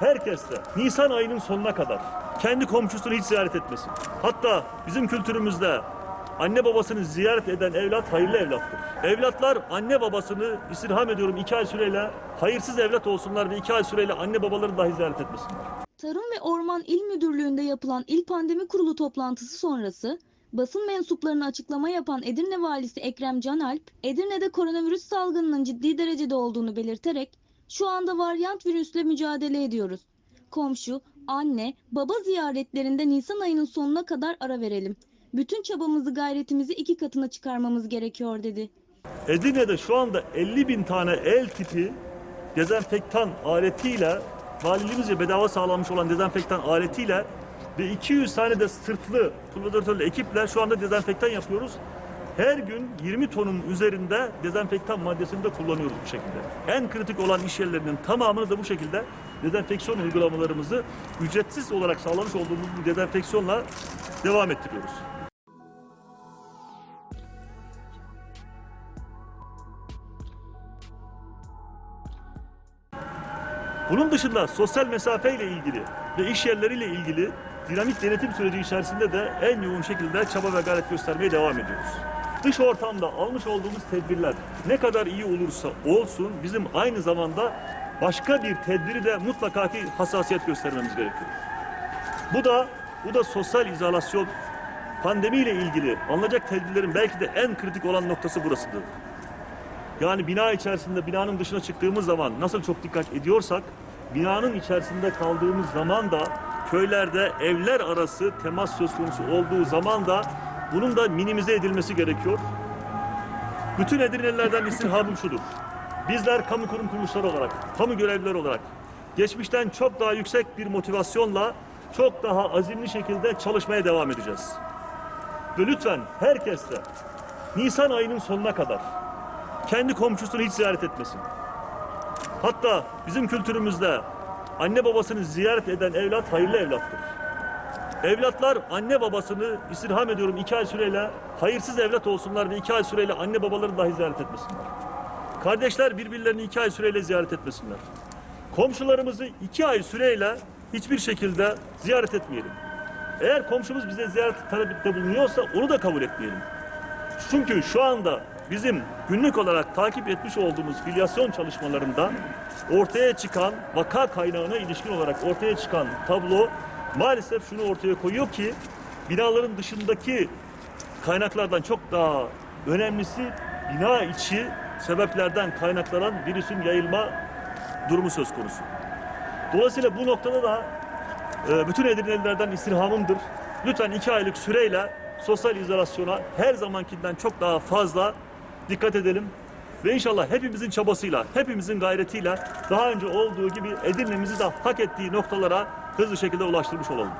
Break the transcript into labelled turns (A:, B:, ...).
A: herkes de Nisan ayının sonuna kadar kendi komşusunu hiç ziyaret etmesin. Hatta bizim kültürümüzde anne babasını ziyaret eden evlat hayırlı evlattır. Evlatlar anne babasını istirham ediyorum iki ay süreyle hayırsız evlat olsunlar ve iki ay süreyle anne babalarını dahi ziyaret etmesinler.
B: Tarım ve Orman İl Müdürlüğü'nde yapılan İl Pandemi Kurulu toplantısı sonrası basın mensuplarına açıklama yapan Edirne Valisi Ekrem Canalp, Edirne'de koronavirüs salgınının ciddi derecede olduğunu belirterek şu anda varyant virüsle mücadele ediyoruz. Komşu, anne, baba ziyaretlerinde Nisan ayının sonuna kadar ara verelim. Bütün çabamızı gayretimizi iki katına çıkarmamız gerekiyor dedi.
A: Edirne'de şu anda 50 bin tane el tipi dezenfektan aletiyle valiliğimizce bedava sağlanmış olan dezenfektan aletiyle ve 200 tane de sırtlı pulverizatörlü ekiple şu anda dezenfektan yapıyoruz. Her gün 20 tonun üzerinde dezenfektan maddesini de kullanıyoruz bu şekilde. En kritik olan iş yerlerinin tamamını da bu şekilde dezenfeksiyon uygulamalarımızı ücretsiz olarak sağlamış olduğumuz bu dezenfeksiyonla devam ettiriyoruz. Bunun dışında sosyal mesafe ile ilgili ve iş yerleriyle ilgili dinamik denetim süreci içerisinde de en yoğun şekilde çaba ve gayret göstermeye devam ediyoruz. Dış ortamda almış olduğumuz tedbirler ne kadar iyi olursa olsun bizim aynı zamanda başka bir tedbiri de mutlaka ki hassasiyet göstermemiz gerekiyor. Bu da bu da sosyal izolasyon pandemiyle ilgili alınacak tedbirlerin belki de en kritik olan noktası burasıdır. Yani bina içerisinde binanın dışına çıktığımız zaman nasıl çok dikkat ediyorsak binanın içerisinde kaldığımız zaman da köylerde evler arası temas söz konusu olduğu zaman da bunun da minimize edilmesi gerekiyor. Bütün Edirnelilerden istirhamım şudur. Bizler kamu kurum kuruluşları olarak, kamu görevlileri olarak geçmişten çok daha yüksek bir motivasyonla çok daha azimli şekilde çalışmaya devam edeceğiz. Ve lütfen herkes de Nisan ayının sonuna kadar kendi komşusunu hiç ziyaret etmesin. Hatta bizim kültürümüzde anne babasını ziyaret eden evlat hayırlı evlattır. Evlatlar anne babasını istirham ediyorum iki ay süreyle hayırsız evlat olsunlar ve iki ay süreyle anne babalarını dahi ziyaret etmesinler. Kardeşler birbirlerini iki ay süreyle ziyaret etmesinler. Komşularımızı iki ay süreyle hiçbir şekilde ziyaret etmeyelim. Eğer komşumuz bize ziyaret talepte bulunuyorsa onu da kabul etmeyelim. Çünkü şu anda bizim günlük olarak takip etmiş olduğumuz filyasyon çalışmalarında ortaya çıkan vaka kaynağına ilişkin olarak ortaya çıkan tablo maalesef şunu ortaya koyuyor ki binaların dışındaki kaynaklardan çok daha önemlisi bina içi sebeplerden kaynaklanan virüsün yayılma durumu söz konusu. Dolayısıyla bu noktada da e, bütün Edirnelilerden istirhamımdır. Lütfen iki aylık süreyle sosyal izolasyona her zamankinden çok daha fazla dikkat edelim. Ve inşallah hepimizin çabasıyla, hepimizin gayretiyle daha önce olduğu gibi Edirne'mizi de hak ettiği noktalara hızlı şekilde ulaştırmış olalım.